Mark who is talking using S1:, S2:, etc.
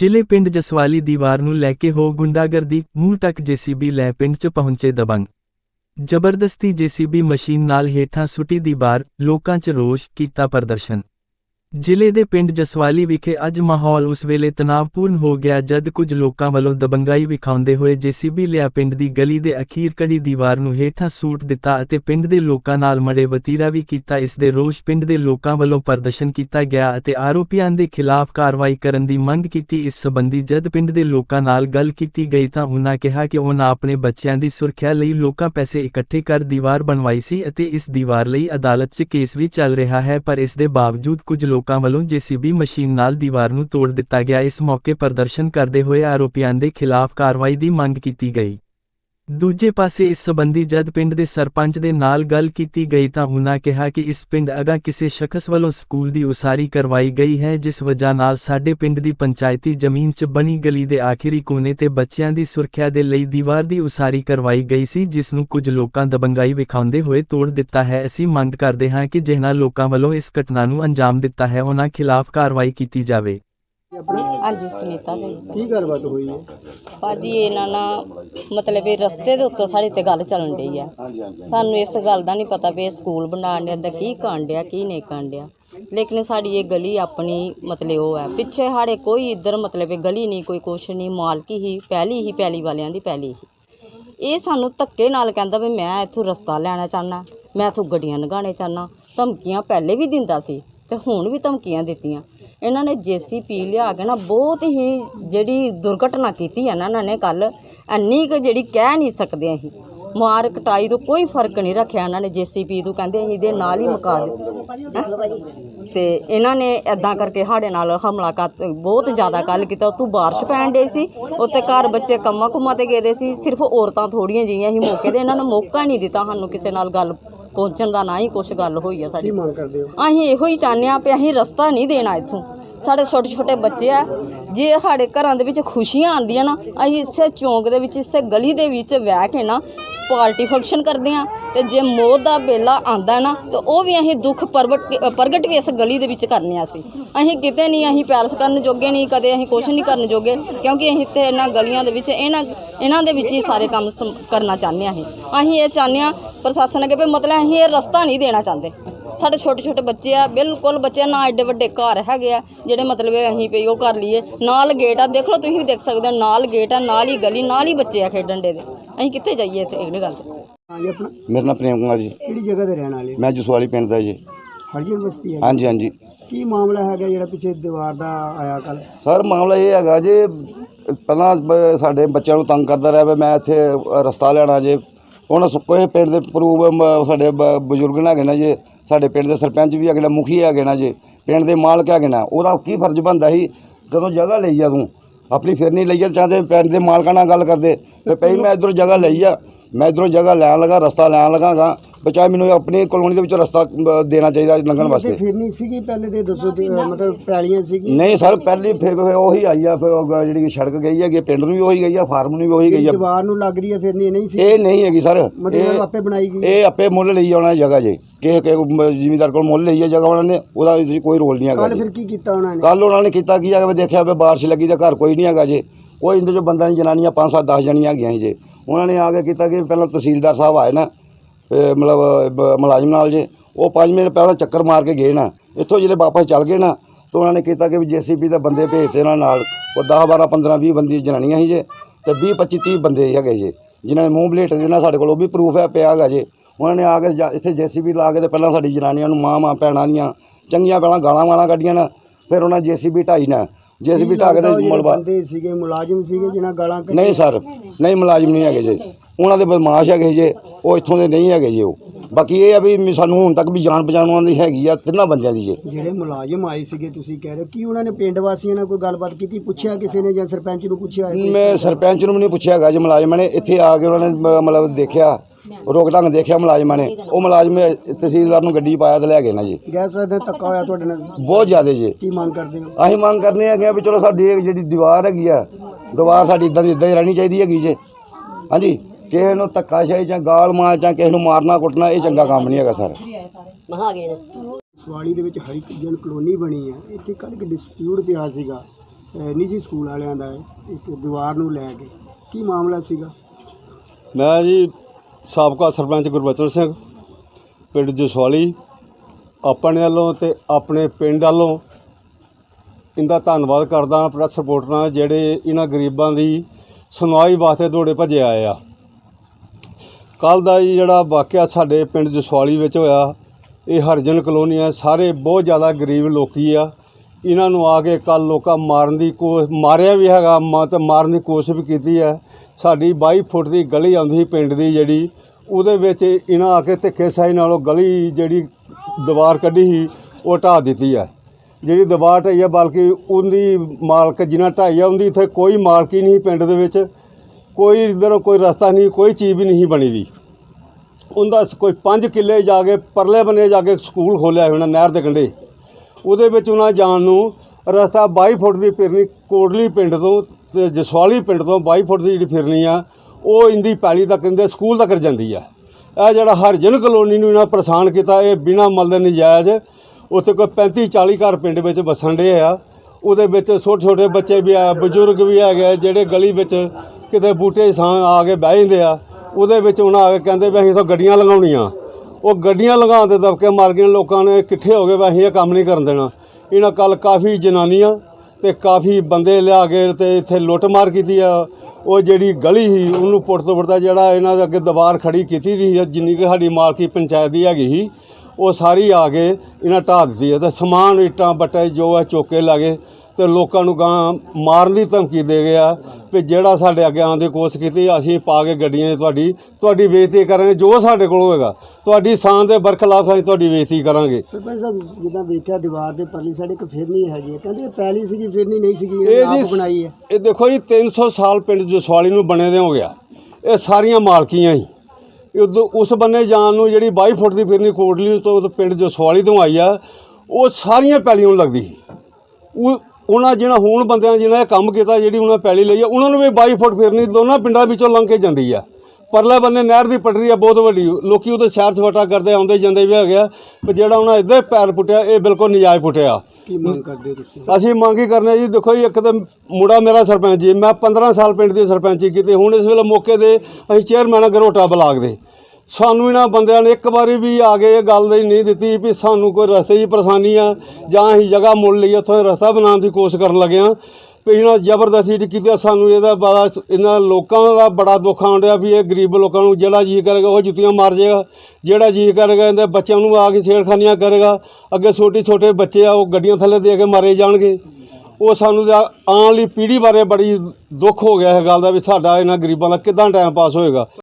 S1: ਜ਼ਿਲ੍ਹੇ ਪਿੰਡ ਜਸਵਾਲੀ ਦੀਵਾਰ ਨੂੰ ਲੈ ਕੇ ਹੋ ਗੁੰਡਾਗਰਦੀ, ਮੂੰਹ ਤੱਕ ਜੀਸੀਬੀ ਲੈ ਪਿੰਡ 'ਚ ਪਹੁੰਚੇ ਦਬੰਗ। ਜ਼ਬਰਦਸਤੀ ਜੀਸੀਬੀ ਮਸ਼ੀਨ ਨਾਲ ਹੇਠਾਂ ਸੁੱਟੀ ਦੀਵਾਰ, ਲੋਕਾਂ 'ਚ ਰੋਸ਼ ਕੀਤਾ ਪ੍ਰਦਰਸ਼ਨ। ਜ਼ਿਲ੍ਹੇ ਦੇ ਪਿੰਡ ਜਸਵਾਲੀ ਵਿਖੇ ਅੱਜ ਮਾਹੌਲ ਉਸ ਵੇਲੇ ਤਣਾਅਪੂਰਨ ਹੋ ਗਿਆ ਜਦ ਕੁਝ ਲੋਕਾਂ ਵੱਲੋਂ ਦਬੰਗਾਈ ਵਿਖਾਉਂਦੇ ਹੋਏ ਜੀਸੀਬੀ ਲਿਆ ਪਿੰਡ ਦੀ ਗਲੀ ਦੇ ਅਖੀਰ ਕੜੀ ਦੀਵਾਰ ਨੂੰ ਹੇਠਾਂ ਸੂਟ ਦਿੱਤਾ ਅਤੇ ਪਿੰਡ ਦੇ ਲੋਕਾਂ ਨਾਲ ਮੜੇ ਵਤੀਰਾ ਵੀ ਕੀਤਾ। ਇਸ ਦੇ ਰੋਸ਼ ਪਿੰਡ ਦੇ ਲੋਕਾਂ ਵੱਲੋਂ ਪ੍ਰਦਰਸ਼ਨ ਕੀਤਾ ਗਿਆ ਅਤੇ ਆਰੋਪੀਆਂ ਦੇ ਖਿਲਾਫ ਕਾਰਵਾਈ ਕਰਨ ਦੀ ਮੰਗ ਕੀਤੀ। ਇਸ ਸਬੰਧੀ ਜਦ ਪਿੰਡ ਦੇ ਲੋਕਾਂ ਨਾਲ ਗੱਲ ਕੀਤੀ ਗਈ ਤਾਂ ਉਹਨਾਂ ਕਿਹਾ ਕਿ ਉਹਨਾਂ ਆਪਣੇ ਬੱਚਿਆਂ ਦੀ ਸੁਰੱਖਿਆ ਲਈ ਲੋਕਾਂ ਪੈਸੇ ਇਕੱਠੇ ਕਰ ਦੀਵਾਰ ਬਣਵਾਈ ਸੀ ਅਤੇ ਇਸ ਦੀਵਾਰ ਲਈ ਅਦਾਲਤ 'ਚ ਕੇਸ ਵੀ ਚੱਲ ਰਿਹਾ ਹੈ, ਪਰ ਇਸ ਦੇ ਬਾਵਜੂਦ ਕੁਝ ਲੋਕ ਲੋਕਾਂ ਵੱਲੋਂ ਜੀਸੀਬੀ ਮਸ਼ੀਨ ਨਾਲ ਦੀਵਾਰ ਨੂੰ ਤੋੜ ਦਿੱਤਾ ਗਿਆ। ਇਸ ਮੌਕੇ ਪ੍ਰਦਰਸ਼ਨ ਕਰਦੇ ਹੋਏ ਆਰੋਪੀਆਂ ਦੇ ਖਿਲਾਫ ਕਾਰਵਾਈ ਦੀ ਮੰਗ ਕੀਤੀ ਗਈ। ਦੂਜੇ ਪਾਸੇ ਇਸ ਸਬੰਧੀ ਜਦ ਪਿੰਡ ਦੇ ਸਰਪੰਚ ਦੇ ਨਾਲ ਗੱਲ ਕੀਤੀ ਗਈ ਤਾਂ ਉਹਨਾਂ ਕਿਹਾ ਕਿ ਇਸ ਪਿੰਡ ਅਗਾ ਕਿਸੇ ਸ਼ਖਸ ਵੱਲੋਂ ਸਕੂਲ ਦੀ ਉਸਾਰੀ ਕਰਵਾਈ ਗਈ ਹੈ, ਜਿਸ ਵਜ੍ਹਾ ਨਾਲ ਸਾਡੇ ਪਿੰਡ ਦੀ ਪੰਚਾਇਤੀ ਜ਼ਮੀਨ 'ਚ ਬਣੀ ਗਲੀ ਦੇ ਆਖਰੀ ਕੋਨੇ ਤੇ ਬੱਚਿਆਂ ਦੀ ਸੁਰੱਖਿਆ ਦੇ ਲਈ ਦੀਵਾਰ ਦੀ ਉਸਾਰੀ ਕਰਵਾਈ ਗਈ ਸੀ, ਜਿਸ ਨੂੰ ਕੁਝ ਲੋਕਾਂ ਦਬੰਗਾਈ ਵਿਖਾਉਂਦੇ ਹੋਏ ਤੋੜ ਦਿੱਤਾ ਹੈ। ਅਸੀਂ ਮੰਗ ਕਰਦੇ ਹਾਂ ਕਿ ਜਿਹਨਾਂ ਲੋਕਾਂ ਵੱਲੋਂ ਇਸ ਘਟਨਾ ਨੂੰ ਅੰਜਾਮ ਦਿੱਤਾ ਹੈ ਉਹਨਾਂ ਖਿਲਾਫ ਕਾਰਵਾਈ ਕੀਤੀ ਜਾਵੇ।
S2: ਹਾਂਜੀ ਸੁਨੀਤਾ ਦੇ।
S3: ਕੀ ਗੱਲਬਾਤ ਹੋਈ ਹੈ?
S2: ਭਾਜੀ ਇਹਨਾਂ ਨਾਲ ਮਤਲਬ ਇਹ ਰਸਤੇ ਦੇ ਉੱਤੇ ਸਾਡੇ ਤੇ ਗੱਲ ਚੱਲਣ ਡਈ ਆ। ਸਾਨੂੰ ਇਸ ਗੱਲ ਦਾ ਨਹੀਂ ਪਤਾ ਵੀ ਇਹ ਸਕੂਲ ਬਣਾਉਣ ਦੇ ਅੰਦਰ ਕੀ ਕਾਂਡ ਡਿਆ ਕੀ ਨਹੀਂ ਕਾਂਡ ਡਿਆ। ਲੇਕਿਨ ਸਾਡੀ ਇਹ ਗਲੀ ਆਪਣੀ ਮਤਲਬ ਉਹ ਹੈ ਪਿੱਛੇ ਸਾਡੇ ਕੋਈ ਇੱਧਰ ਮਤਲਬ ਇਹ ਗਲੀ ਨਹੀਂ ਕੋਈ ਕੁਛ ਨਹੀਂ ਮਾਲਕੀ ਹੀ ਪਹਿਲੀ ਹੀ ਪਹਿਲੀ ਵਾਲਿਆਂ ਦੀ ਪਹਿਲੀ ਹੀ। ਇਹ ਸਾਨੂੰ ਧੱਕੇ ਨਾਲ ਕਹਿੰਦਾ ਵੀ ਮੈਂ ਇੱਥੋਂ ਰਸਤਾ ਲੈਣਾ ਚਾਹਨਾ ਮੈਂ ਇੱਥੋਂ ਗੱਡੀਆਂ ਲੰਘਾਉਣੇ ਚਾਹਨਾ ਧਮਕੀਆਂ ਪਹਿਲੇ ਵੀ ਦਿੰਦਾ ਸੀ। ਤੇ ਹੁਣ ਵੀ ਧਮਕੀਆਂ ਦਿੱਤੀਆਂ। ਇਹਨਾਂ ਨੇ ਜੀਸੀਪੀ ਲਿਆ ਕੇ ਨਾ ਬਹੁਤ ਹੀ ਜਿਹੜੀ ਦੁਰਘਟਨਾ ਕੀਤੀ ਹੈ ਨਾ ਇਹਨਾਂ ਨੇ ਕੱਲ ਇੰਨੀ ਕੁ ਜਿਹੜੀ ਕਹਿ ਨਹੀਂ ਸਕਦੇ ਅਸੀਂ। ਮਾਰ ਕਟਾਈ ਤੋਂ ਕੋਈ ਫ਼ਰਕ ਨਹੀਂ ਰੱਖਿਆ ਇਹਨਾਂ ਨੇ ਜੀਸੀਪੀ ਤੋਂ ਕਹਿੰਦੇ ਅਸੀਂ ਇਹਦੇ ਨਾਲ ਹੀ ਮੁਕਾ ਦਿੱਤੇ। ਤੇ ਇਹਨਾਂ ਨੇ ਐਦਾਂ ਕਰਕੇ ਸਾਡੇ ਨਾਲ ਹਮਲਾ ਕਰ, ਬਹੁਤ ਜ਼ਿਆਦਾ ਕੱਲ ਕੀਤਾ। ਉਤੋਂ ਬਾਰਿਸ਼ ਪੈਣ ਡੇ ਸੀ ਉੱਤੇ ਘਰ ਬੱਚੇ ਕੰਮਾਂ ਕੁਮਾਂ ਤੇ ਗਏ ਦੇ ਸੀ, ਸਿਰਫ ਔਰਤਾਂ ਥੋੜੀਆਂ ਜਿਹੀਆਂ ਸੀ ਮੌਕੇ ਤੇ, ਇਹਨਾਂ ਨੇ ਮੌਕਾ ਨਹੀਂ ਦਿੱਤਾ ਸਾਨੂੰ ਕਿਸੇ ਨਾਲ ਗੱਲ ਪਹੁੰਚਣ ਦਾ ਨਾ ਹੀ ਕੁਛ ਗੱਲ ਹੋਈ ਆ ਸਾਡੀ।
S3: ਕੀ ਮੰਗ ਕਰਦੇ ਹੋ?
S2: ਅਸੀਂ ਇਹੋ ਹੀ ਚਾਹੁੰਦੇ ਆ ਵੀ ਅਸੀਂ ਰਸਤਾ ਨਹੀਂ ਦੇਣਾ ਇੱਥੋਂ। ਸਾਡੇ ਛੋਟੇ ਛੋਟੇ ਬੱਚੇ ਆ ਜੇ ਸਾਡੇ ਘਰਾਂ ਦੇ ਵਿੱਚ ਖੁਸ਼ੀਆਂ ਆਉਂਦੀਆਂ ਨਾ ਅਸੀਂ ਇਸੇ ਚੌਂਕ ਦੇ ਵਿੱਚ ਇਸੇ ਗਲੀ ਦੇ ਵਿੱਚ ਬਹਿ ਕੇ ਨਾ ਪਾਰਟੀ ਫੰਕਸ਼ਨ ਕਰਦੇ ਆ ਤੇ ਜੇ ਮੌਤ ਦਾ ਵੇਲਾ ਆਂਦਾ ਨਾ ਤੇ ਉਹ ਵੀ ਅਸੀਂ ਦੁੱਖ ਪ੍ਰਗਟ ਪ੍ਰਗਟ ਵੀ ਇਸ ਗਲੀ ਦੇ ਵਿੱਚ ਕਰਨੇ ਆ ਅਸੀਂ। ਅਸੀਂ ਕਿਤੇ ਨਹੀਂ ਅਸੀਂ ਪੈਰਸ ਕਰਨ ਜੋਗੇ ਨਹੀਂ ਕਦੇ ਅਸੀਂ ਕੁਛ ਨਹੀਂ ਕਰਨ ਜੋਗੇ ਕਿਉਂਕਿ ਅਸੀਂ ਤੇ ਇਹਨਾਂ ਗਲੀਆਂ ਦੇ ਵਿੱਚ ਇਹਨਾਂ ਇਹਨਾਂ ਦੇ ਵਿੱਚ ਹੀ ਸਾਰੇ ਕੰਮ ਕਰਨਾ ਚਾਹੁੰਦੇ ਆ ਅਸੀਂ। ਅਸੀਂ ਇਹ ਚਾਹੁੰਦੇ ਆ ਪ੍ਰਸ਼ਾਸਨ ਅੱਗੇ ਵੀ ਮਤਲਬ ਅਸੀਂ ਇਹ ਰਸਤਾ ਨਹੀਂ ਦੇਣਾ ਚਾਹੁੰਦੇ। ਸਾਡੇ ਛੋਟੇ ਛੋਟੇ ਬੱਚੇ ਆ ਬਿਲਕੁਲ ਬੱਚੇ ਨਾ ਐਡੇ ਵੱਡੇ ਘਰ ਹੈਗੇ ਆ ਜਿਹੜੇ ਮਤਲਬ ਇਹ ਅਸੀਂ ਵੀ ਉਹ ਕਰ ਲਈਏ। ਨਾਲ ਗੇਟ ਆ ਦੇਖ ਲਓ ਤੁਸੀਂ ਵੀ ਦੇਖ ਸਕਦੇ ਹੋ ਨਾਲ ਗੇਟ ਆ ਨਾਲ ਹੀ ਗਲੀ ਨਾਲ ਹੀ ਬੱਚੇ ਆ ਖੇਡਣ ਦੇ। ਅਸੀਂ ਕਿੱਥੇ ਜਾਈਏ ਇੱਥੇ ਇਹ ਗੱਲ। ਤੇ
S4: ਮੇਰਾ ਨਾਮ ਪ੍ਰੇਮ ਕੁਮਾਰ ਜੀ।
S3: ਕਿਹੜੀ ਜਗ੍ਹਾ ਤੇ ਰਹਿਣ ਵਾਲੇ
S4: ਮੈਂ ਜਸਵਾਲੀ ਪਿੰਡ ਦਾ ਜੀ।
S3: ਹਰਜਨ ਬਸਤੀ ਹੈ
S4: ਹਾਂਜੀ ਹਾਂਜੀ।
S3: ਕੀ ਮਾਮਲਾ ਹੈਗਾ ਜਿਹੜਾ ਪਿੱਛੇ ਦੀਵਾਰ ਦਾ ਆਇਆ ਕੱਲ
S4: ਸਰ ਮਾਮਲਾ ਇਹ ਹੈਗਾ ਜੀ ਪਹਿਲਾਂ ਬ- ਸਾਡੇ ਬੱਚਿਆਂ ਨੂੰ ਤੰਗ ਕਰਦਾ ਰਿਹਾ ਵੀ ਮੈਂ ਇੱਥੇ ਰਸਤਾ ਲੈਣਾ ਜੇ। ਹੁਣ ਕੋਈ ਪਿੰਡ ਦੇ ਪ੍ਰੂਵ ਸਾਡੇ ਬ- ਬਜ਼ੁਰਗ ਨੇ ਹੈਗੇ ਨਾ ਜੇ, ਸਾਡੇ ਪਿੰਡ ਦੇ ਸਰਪੰਚ ਵੀ ਹੈਗੇ ਨੇ, ਮੁਖੀ ਹੈਗੇ ਨਾ ਜੇ, ਪਿੰਡ ਦੇ ਮਾਲਕ ਹੈਗੇ ਨਾ, ਉਹਦਾ ਕੀ ਫਰਜ਼ ਬਣਦਾ ਸੀ? ਜਦੋਂ ਜਗ੍ਹਾ ਲਈ ਆ ਤੂੰ, ਆਪਣੀ ਫਿਰ ਨਹੀਂ ਲਈ ਆ ਚਾਹਦੇ ਪਿੰਡ ਦੇ ਮਾਲਕਾਂ ਨਾਲ ਗੱਲ ਕਰਦੇ ਵੀ ਭਈ ਮੈਂ ਇਧਰੋਂ ਜਗ੍ਹਾ ਲਈ ਆ, ਮੈਂ ਇਧਰੋਂ ਜਗ੍ਹਾ ਲੈਣ ਲੱਗਾ, ਰਸਤਾ ਲੈਣ ਲਗਾਗਾ ਬਚਾ ਮੈਨੂੰ ਆਪਣੀ ਕਲੋਨੀ ਦੇ ਵਿੱਚ ਰਸਤਾ ਅ, ਦੇਣਾ ਚਾਹੀਦਾ ਲੰਘਣ ਵਾਸਤੇ।
S3: ਫਿਰ ਨਹੀਂ ਸੀਗੀ ਪਹਿਲੇ ਦੇ ਦੱਸੋ ਤੇ, ਅਹ, ਮਤਲਬ ਪੈਲੀਆਂ ਸੀਗੀ
S4: ਨਹੀਂ ਸਰ ਪਹਿਲੀ ਫਿਰ ਫਿਰ ਉਹੀ ਆਈ ਆ ਫਿਰ ਉਹ ਜਿਹੜੀ ਸੜਕ ਗਈ ਹੈਗੀ ਪਿੰਡ ਨੂੰ ਵੀ ਉਹੀ ਗਈ ਆ ਫਾਰਮ ਨੂੰ ਵੀ ਉਹੀ ਗਈ ਆ।
S3: ਦੀਵਾਰ ਨੂੰ ਲੱਗ ਰਹੀ ਹੈ ਫਿਰ ਨਹੀਂ ਨਹੀਂ ਸੀ?
S4: ਇਹ ਨਹੀਂ ਹੈਗੀ ਸਰ
S3: ਮਤਲਬ ਆਪੇ ਬਣਾਈ ਗਈ
S4: ਇਹ ਆਪੇ ਮੁੱਲ ਲਈ ਆਉਣਾ ਜਗ੍ਹਾ ਜੇ। ਕਿਸੇ ਕਿਸੇ ਜ਼ਿਮੀਦਾਰ ਕੋਲ ਮੁੱਲ ਲਈ ਆ ਜਗ੍ਹਾ ਉਹਨਾਂ ਨੇ ਉਹਦਾ ਇਹਦੇ 'ਚ ਕੋਈ ਰੋਲ ਨਹੀਂ ਹੈਗਾ
S3: ਕੱਲ
S4: ਜੀ।
S3: ਫਿਰ ਕੀ ਕੀਤਾ ਉਹਨਾਂ ਨੇ?
S4: ਕੱਲ ਉਹਨਾਂ ਨੇ ਕੀਤਾ ਕੀ ਆ ਕਿ ਦੇਖਿਆ ਵੀ ਬਾਰਿਸ਼ ਲੱਗੀ ਤੇ ਘਰ ਕੋਈ ਨਹੀਂ ਹੈਗਾ ਜੇ। ਕੋਈ ਇਹਦੇ ਚੋਂ ਬੰਦਾ ਨਹੀਂ ਜਨਾਨੀਆਂ ਪੰਜ ਸੱਤ 10 ਜਣੀਆਂ ਹੈਗੀਆਂ ਸੀ ਜੇ। ਉਹਨਾਂ ਨੇ ਆ ਕੇ ਕੀਤਾ ਕਿ ਪਹਿਲਾਂ ਤਹਿਸੀਲਦਾਰ ਸਾਹਿਬ ਆਏ ਨਾ ਮਤਲਬ ਮੁਲਾਜ਼ਮ ਨਾਲ ਜੇ ਉਹ 5 ਮਿੰਟ ਪਹਿਲਾਂ ਚੱਕਰ ਮਾਰ ਕੇ ਗਏ ਨਾ ਇੱਥੋਂ ਜਿਹੜੇ ਵਾਪਸ ਚੱਲ ਗਏ ਨਾ ਤਾਂ ਉਹਨਾਂ ਨੇ ਕੀਤਾ ਕਿ ਵੀ ਜੀਸੀਬੀ ਦੇ ਬੰਦੇ ਭੇਜਤੇ ਉਹਨਾਂ ਨਾਲ ਉਹ 10 12 15 20 ਬੰਦੀ ਜਨਾਨੀਆਂ ਸੀ ਜੇ ਤੇ 20 25 30 ਬੰਦੇ ਹੈਗੇ ਜੇ ਜਿਨ੍ਹਾਂ ਨੇ ਮੂੰਹ ਬਲੇਟ ਦੇਣਾ ਸਾਡੇ ਕੋਲ ਉਹ ਵੀ ਪ੍ਰੂਫ ਹੈ ਪਿਆ ਹੈਗਾ ਜੇ ਉਹਨਾਂ ਨੇ ਆ ਕੇ ਇੱਥੇ ਜੀਸੀਬੀ ਲਾ ਕੇ ਤੇ ਪਹਿਲਾਂ ਸਾਡੀ ਜਨਾਨੀਆਂ ਨੂੰ ਮਾਂ ਮਾਂ ਭੈਣਾਂ ਦੀਆਂ ਚੰਗੀਆਂ ਪਹਿਲਾਂ ਗਾਲਾਂ ਵਾਲਾਂ ਕੱਢੀਆਂ ਨਾ ਫਿਰ ਉਹਨਾਂ ਜੀਸੀਬੀ ਢਾਈ ਨਾ ਜੀਸੀਬੀ ਢਾ ਕੇ ਮਲਬਾ
S3: ਬੰਦੇ ਸੀਗੇ ਮੁਲਾਜ਼ਮ ਸੀਗੇ ਜਿਨ੍ਹਾਂ ਗਾਲਾਂ?
S4: ਨਹੀਂ ਸਰ ਨਹੀਂ ਮੁਲਾਜ਼ਮ ਨਹੀਂ ਹੈਗੇ ਜੇ ਉਹਨਾਂ ਦੇ ਬਦਮਾਸ਼ ਹੈਗੇ ਜੇ ਉਹ ਇੱਥੋਂ ਦੇ ਨਹੀਂ ਹੈਗੇ ਜੇ ਉਹ। ਬਾਕੀ ਇਹ ਆ ਵੀ ਸਾਨੂੰ ਹੁਣ ਤੱਕ ਵੀ ਜਾਣ ਪਛਾਣ ਉਹਨਾਂ ਦੀ ਹੈਗੀ ਆ ਤਿੰਨਾਂ ਬੰਦਿਆਂ ਦੀ ਜੇ।
S3: ਜਿਹੜੇ ਮੁਲਾਜ਼ਮ ਆਏ ਸੀਗੇ ਤੁਸੀਂ ਕਹਿ ਰਹੇ ਹੋ ਕੀ ਉਹਨਾਂ ਨੇ ਪਿੰਡ ਵਾਸੀਆਂ ਨਾਲ ਕੋਈ ਗੱਲਬਾਤ ਕੀਤੀ ਪੁੱਛਿਆ ਕਿਸੇ ਨੇ ਜਾਂ ਸਰਪੰਚ ਨੂੰ ਪੁੱਛਿਆ?
S4: ਮੈਂ ਸਰਪੰਚ ਨੂੰ ਵੀ ਨਹੀਂ ਪੁੱਛਿਆ ਹੈਗਾ ਜੇ ਮੁਲਾਜ਼ਮਾਂ ਨੇ ਇੱਥੇ ਆ ਕੇ ਉਹਨਾਂ ਨੇ ਮ- ਮਤਲਬ ਦੇਖਿਆ ਰੋਕ ਢੰਗ ਦੇਖਿਆ ਮੁਲਾਜ਼ਮਾਂ ਨੇ। ਉਹ ਮੁਲਾਜ਼ਮ ਤਹਿਸੀਲਦਾਰ ਨੂੰ ਗੱਡੀ 'ਚ ਪਾਇਆ ਤੇ ਲੈ ਗਏ ਨਾ ਜੀ।
S3: ਕਹਿ ਸਕਦੇ ਧੱਕਾ ਹੋਇਆ ਤੁਹਾਡੇ ਨਾਲ।
S4: ਬਹੁਤ ਜ਼ਿਆਦਾ ਜੀ।
S3: ਕੀ ਮੰਗ ਕਰਦੇ ਹੋ?
S4: ਅਸੀਂ ਮੰਗ ਕਰਨੇ ਹੈਗੇ ਆ ਵੀ ਚਲੋ ਸਾਡੀ ਇਹ ਜਿਹੜੀ ਦੀਵਾਰ ਹੈਗੀ ਆ ਦੀਵਾਰ ਸਾਡੀ ਇਦਾਂ ਦੀ ਇਦਾਂ ਹੀ ਰਹਿਣੀ ਚਾਹੀਦੀ ਹੈਗੀ ਜੇ। ਹਾਂਜੀ? ਕਿਸੇ ਨੂੰ ਧੱਕਾਸ਼ਾਹੀ ਜਾਂ ਗਾਲ ਮਾਰ ਜਾਂ ਕਿਸੇ ਨੂੰ ਮਾਰਨਾ ਕੁੱਟਣਾ ਇਹ ਚੰਗਾ ਕੰਮ ਨਹੀਂ ਹੈਗਾ ਸਰ।
S3: ਸਵਾਲੀ ਦੇ ਵਿੱਚ ਹਰੀ ਜਨ ਕਲੋਨੀ ਬਣੀ ਹੈ। ਇੱਥੇ ਕੱਲ੍ਹ ਇੱਕ ਡਿਸਪਿਊਟ ਪਿਆ ਸੀਗਾ ਨਿੱਜੀ ਸਕੂਲ ਵਾਲਿਆਂ ਦਾ ਹੈ, ਇੱਕ ਦੀਵਾਰ ਨੂੰ ਲੈ ਕੇ। ਕੀ ਮਾਮਲਾ ਸੀਗਾ?
S5: ਮੈਂ ਜੀ ਸਾਬਕਾ ਸਰਪੰਚ ਗੁਰਬਚਨ ਸਿੰਘ ਪਿੰਡ ਜਸਵਾਲੀ ਆਪਣੇ ਵੱਲੋਂ ਤੇ ਆਪਣੇ ਪਿੰਡ ਵੱਲੋਂ ਇਹਦਾ ਧੰਨਵਾਦ ਕਰਦਾ ਪ੍ਰੈਸ ਰਿਪੋਰਟਰਾਂ ਜਿਹੜੇ ਇਹਨਾਂ ਗਰੀਬਾਂ ਦੀ ਸੁਣਵਾਈ ਵਾਸਤੇ ਦੌੜੇ ਭੱਜੇ ਆਏ ਆ। ਕੱਲ ਦਾ ਜੀ ਜਿਹੜਾ ਵਾਕਿਆ ਸਾਡੇ ਪਿੰਡ ਜਸਵਾਲੀ ਵਿੱਚ ਹੋਇਆ, ਇਹ ਹਰਜਨ ਕਲੋਨੀ ਹੈ ਸਾਰੇ ਬਹੁਤ ਜ਼ਿਆਦਾ ਗਰੀਬ ਲੋਕੀ ਆ। ਇਹਨਾਂ ਨੂੰ ਆ ਕੇ ਕੱਲ ਲੋਕਾਂ ਮਾਰਨ ਦੀ ਕੋ, ਮਾਰਿਆ ਵੀ ਹੈਗਾ ਮਾ ਤੇ ਮਾਰਨ ਦੀ ਕੋਸ਼ਿਸ਼ ਵੀ ਕੀਤੀ ਹੈ ਸਾਡੀ 22 ਫੁੱਟ ਦੀ ਗਲੀ ਆਉਂਦੀ ਸੀ ਪਿੰਡ ਦੀ ਜਿਹੜੀ, ਉਹਦੇ ਵਿੱਚ ਇਹਨਾਂ ਆ ਕੇ ਧੱਕੇ ਸਾਈ ਨਾਲੋਂ ਗਲੀ ਜਿਹੜੀ ਦੀਵਾਰ ਕੱਢੀ ਸੀ, ਉਹ ਢਾਹ ਦਿੱਤੀ ਹੈ ਜਿਹੜੀ ਦੀਵਾਰ ਢਾਈ ਹੈ ਬਲਕਿ ਉਹਦੀ ਮਾਲਕ ਜਿਨ੍ਹਾਂ ਢਾਈ ਆ, ਉਹਦੀ ਇੱਥੇ ਕੋਈ ਮਾਲਕੀ ਨਹੀਂ ਸੀ ਪਿੰਡ ਦੇ ਵਿੱਚ। ਕੋਈ ਇੱਧਰੋਂ ਕੋਈ ਰਸਤਾ ਨਹੀਂ, ਕੋਈ ਚੀਜ਼ ਵੀ ਨਹੀਂ ਬਣੀ ਦੀ ਉਹਦਾ ਕੋਈ 5 ਕਿੱਲੇ ਜਾ ਕੇ ਪਰਲੇ ਬੰਨੇ ਜਾ ਕੇ ਸਕੂਲ ਖੋਲਿਆ ਹੋਣਾ ਨਹਿਰ ਦੇ ਕੰਢੇ। ਉਹਦੇ ਵਿੱਚ ਉਹਨਾਂ ਜਾਣ ਨੂੰ ਰਸਤਾ 22 ਫੁੱਟ ਦੀ ਫਿਰਨੀ, ਕੋਟਲੀ ਪਿੰਡ ਤੋਂ ਤੇ ਜਸਵਾਲੀ ਪਿੰਡ ਤੋਂ 22 ਫੁੱਟ ਦੀ ਜਿਹੜੀ ਫਿਰਨੀ ਆ, ਉਹ ਇੰਦੀ ਪੈਲੀ ਤੱਕ ਕਹਿੰਦੇ ਸਕੂਲ ਤੱਕ ਜਾਂਦੀ ਆ। ਇਹ ਜਿਹੜਾ ਹਰਜਨ ਕਲੋਨੀ ਨੂੰ ਇਹਨਾਂ ਪਰੇਸ਼ਾਨ ਕੀਤਾ, ਇਹ ਬਿਨਾ ਮਲ ਦੇ ਨਜਾਇਜ਼ ਉੱਥੇ ਕੋਈ 35 40 ਘਰ ਪਿੰਡ ਵਿੱਚ ਵਸਣ ਡੇ ਆ। ਉਹਦੇ ਵਿੱਚ ਛੋਟੇ ਛੋਟੇ ਬੱਚੇ ਵੀ ਆ ਬਜ਼ੁਰਗ ਵੀ ਹੈਗੇ ਆ, ਜਿਹੜੇ ਗਲੀ ਵਿੱਚ ਕਿਤੇ ਬੂਟੇ ਸਾਂ ਆ ਕੇ ਬਹਿ ਜਾਂਦੇ ਆ ਉਹਦੇ ਵਿੱਚ ਉਹਨਾਂ ਆ ਕੇ ਕਹਿੰਦੇ ਵੀ ਅਸੀਂ ਤਾਂ ਗੱਡੀਆਂ ਲਗਾਉਣੀਆਂ ਉਹ ਗੱਡੀਆਂ ਲਗਾਉਣ ਦੇ ਦਬਕੇ ਮਾਰ ਗਏ ਲੋਕਾਂ ਨੇ ਇਕੱਠੇ ਹੋ ਗਏ ਵੀ ਅਸੀਂ ਇਹ ਕੰਮ ਨਹੀਂ ਕਰਨ ਦੇਣਾ। ਇਹਨਾਂ ਕੱਲ ਕਾਫੀ ਜਨਾਨੀਆਂ ਤੇ ਕਾਫੀ ਬੰਦੇ ਲਿਆ ਕੇ ਤੇ ਇੱਥੇ ਲੁੱਟ ਮਾਰ ਕੀਤੀ ਆ। ਉਹ ਜਿਹੜੀ ਗਲੀ ਸੀ ਉਹਨੂੰ ਪੁੱਟ ਤੋਂ ਪੁੱਟਦਾ ਜਿਹੜਾ ਇਹਨਾਂ ਦੇ ਅੱਗੇ ਦੀਵਾਰ ਖੜੀ ਕੀਤੀ ਸੀ ਜਿੰਨੀ ਕਿ ਸਾਡੀ ਮਾਲਕੀ ਪੰਚਾਇਤ ਦੀ ਹੈਗੀ ਸੀ ਉਹ ਸਾਰੀ ਆ ਕੇ ਇਹਨਾਂ ਢਾਹ ਦਿੱਤੀ ਹੈ ਤੇ ਸਮਾਨ ਇੱਟਾਂ ਬੱਟੇ ਜੋ ਹੈ ਚੋਕੇ ਲਾਗੇ ਤੇ ਲੋਕਾਂ ਨੂੰ ਗਾਂ ਮਾਰਨ ਦੀ ਧਮਕੀ ਦੇ ਗਿਆ ਵੀ ਜਿਹੜਾ ਸਾਡੇ ਅੱਗੇ ਆਉਣ ਦੀ ਕੋਸ਼ਿਸ਼ ਕੀਤੀ ਅਸੀਂ ਪਾ ਕੇ ਗੱਡੀਆਂ ਤੁਹਾਡੀ ਤੁਹਾਡੀ ਬੇਇੱਜ਼ਤੀ ਕਰਾਂਗੇ ਜੋ ਸਾਡੇ ਕੋਲ ਹੋਏਗਾ। ਤੁਹਾਡੀ ਸ਼ਾਨ ਦੇ ਬਰਖਲਾਫ ਅਸੀਂ ਤੁਹਾਡੀ ਬੇਇੱਜ਼ਤੀ ਕਰਾਂਗੇ।
S3: ਸਰਪੰਚ ਸਾਹਿਬ ਜਿੱਦਾਂ ਵੇਖਿਆ ਦੀਵਾਰ ਦੇ ਪਰਲੀ ਸਾਈਡ ਇੱਕ ਫਿਰਨੀ ਹੈਗੀ ਹੈ। ਕਹਿੰਦੇ ਇਹ ਪਹਿਲੀ ਸੀਗੀ ਫਿਰਨੀ ਨਹੀਂ ਸੀਗੀ
S5: ਇਹ
S3: ਇਹ
S5: ਜੀ
S3: ਆਪ ਬਣਾਈ ਹੈ।
S5: ਇਹ ਦੇਖੋ ਜੀ 300 ਸਾਲ ਪਿੰਡ ਜਸਵਾਲੀ ਨੂੰ ਬਣੇ ਦੇ ਹੋ ਗਿਆ। ਇਹ ਸਾਰੀਆਂ ਮਾਲਕੀਆਂ ਹੀ। ਉਦੋਂ ਉਸ ਬੰਨੇ ਜਾਣ ਨੂੰ ਜਿਹੜੀ 22 ਫੁੱਟ ਦੀ ਫਿਰਨੀ ਕੋਟਲੀ ਤੋਂ ਪਿੰਡ ਜਸਵਾਲੀ ਤੋਂ ਆਈ ਆ, ਉਹ ਸਾਰੀਆਂ ਪੈਲੀਆਂ ਨੂੰ ਲੱਗਦੀ ਸੀ। ਉਹ ਉਹਨਾਂ ਜਿਹੜਾ ਹੁਣ ਬੰਦਿਆਂ ਜਿਹਨਾਂ ਇਹ ਕੰਮ ਕੀਤਾ, ਜਿਹੜੀ ਉਹਨਾਂ ਪੈਲੀ ਲਈ ਆ, ਉਹਨਾਂ ਨੂੰ ਵੀ 22 ਫੁੱਟ ਫਿਰਨੀ, ਦੋਨਾਂ ਪਿੰਡਾਂ ਵਿੱਚੋਂ ਲੰਘ ਕੇ ਜਾਂਦੀ ਆ। ਪਰਲੇ ਬੰਨੇ ਨਹਿਰ ਦੀ ਪਟਰੀ ਆ, ਬਹੁਤ ਵੱਡੀ। ਲੋਕੀ ਉਹਦੇ ਸੈਰ ਸਪਾਟਾ ਕਰਦੇ ਆਉਂਦੇ ਜਾਂਦੇ ਵੀ ਹੈਗੇ ਆ, ਪਰ ਜਿਹੜਾ ਉਹਨਾਂ ਇੱਧਰ ਪੈਰ ਪੁੱਟਿਆ, ਇਹ ਬਿਲਕੁਲ ਨਜਾਇਜ਼ ਪੁੱਟਿਆ।
S3: ਕੀ ਮੰਗ ਕਰਦੇ ਹੋ ਤੁਸੀਂ?
S5: ਅਸੀਂ ਮੰਗ ਹੀ ਕਰਨੇ ਜੀ ਦੇਖੋ ਜੀ ਇੱਕ ਤਾਂ ਮੁੰਡਾ ਮੇਰਾ ਸਰਪੰਚ ਜੀ ਮੈਂ 15 ਸਾਲ ਪਿੰਡ ਦੀ ਸਰਪੰਚੀ ਕੀਤੀ ਹੁਣ ਇਸ ਵੇਲੇ ਮੌਕੇ ਦੇ ਅਸੀਂ ਚੇਅਰਮੈਨ ਆ ਗਰੋਟਾ ਬਲਾਕ ਦੇ। ਸਾਨੂੰ ਇਹਨਾਂ ਬੰਦਿਆਂ ਨੇ ਇੱਕ ਵਾਰੀ ਵੀ ਆ ਕੇ ਇਹ ਗੱਲ ਦੀ ਨਹੀਂ ਦਿੱਤੀ ਵੀ ਸਾਨੂੰ ਕੋਈ ਰਸਤੇ ਦੀ ਪਰੇਸ਼ਾਨੀ ਆ ਜਾਂ ਅਸੀਂ ਜਗ੍ਹਾ ਮੁੱਲ ਲਈ ਉੱਥੋਂ ਰਸਤਾ ਬਣਾਉਣ ਦੀ ਕੋਸ਼ਿਸ਼ ਕਰਨ ਲੱਗੇ ਆ। ਇਹਨਾਂ ਜ਼ਬਰਦਸਤੀ ਜਿਹੜੀ ਕੀਤੀ ਸਾਨੂੰ ਇਹਦਾ ਬੜਾ ਇਹਨਾਂ ਲੋਕਾਂ ਦਾ ਬੜਾ ਦੁੱਖ ਆਉਂਦਿਆ ਵੀ ਇਹ ਗਰੀਬ ਲੋਕਾਂ ਨੂੰ ਜਿਹੜਾ ਜੀ ਕਰੇਗਾ ਉਹ ਜੁੱਤੀਆਂ ਮਾਰ ਜਾਏਗਾ, ਜਿਹੜਾ ਜੀ ਕਰੇਗਾ ਇਹਦੇ ਬੱਚਿਆਂ ਨੂੰ ਆ ਕੇ ਛੇੜਖਾਨੀਆਂ ਕਰੇਗਾ, ਅੱਗੇ ਛੋਟੇ ਛੋਟੇ ਬੱਚੇ ਆ, ਉਹ ਗੱਡੀਆਂ ਥੱਲੇ ਦੇ ਕੇ ਮਾਰੇ ਜਾਣਗੇ। ਉਹ ਸਾਨੂੰ ਤਾਂ ਆਉਣ ਵਾਲੀ ਪੀੜ੍ਹੀ ਬਾਰੇ ਬੜੀ ਦੁੱਖ ਹੋ ਗਿਆ ਇਹ ਗੱਲ ਦਾ ਵੀ ਸਾਡਾ ਇਹਨਾਂ ਗਰੀਬਾਂ ਦਾ ਕਿਦਾਂ ਟਾਈਮ ਪਾਸ ਹੋਏਗਾ।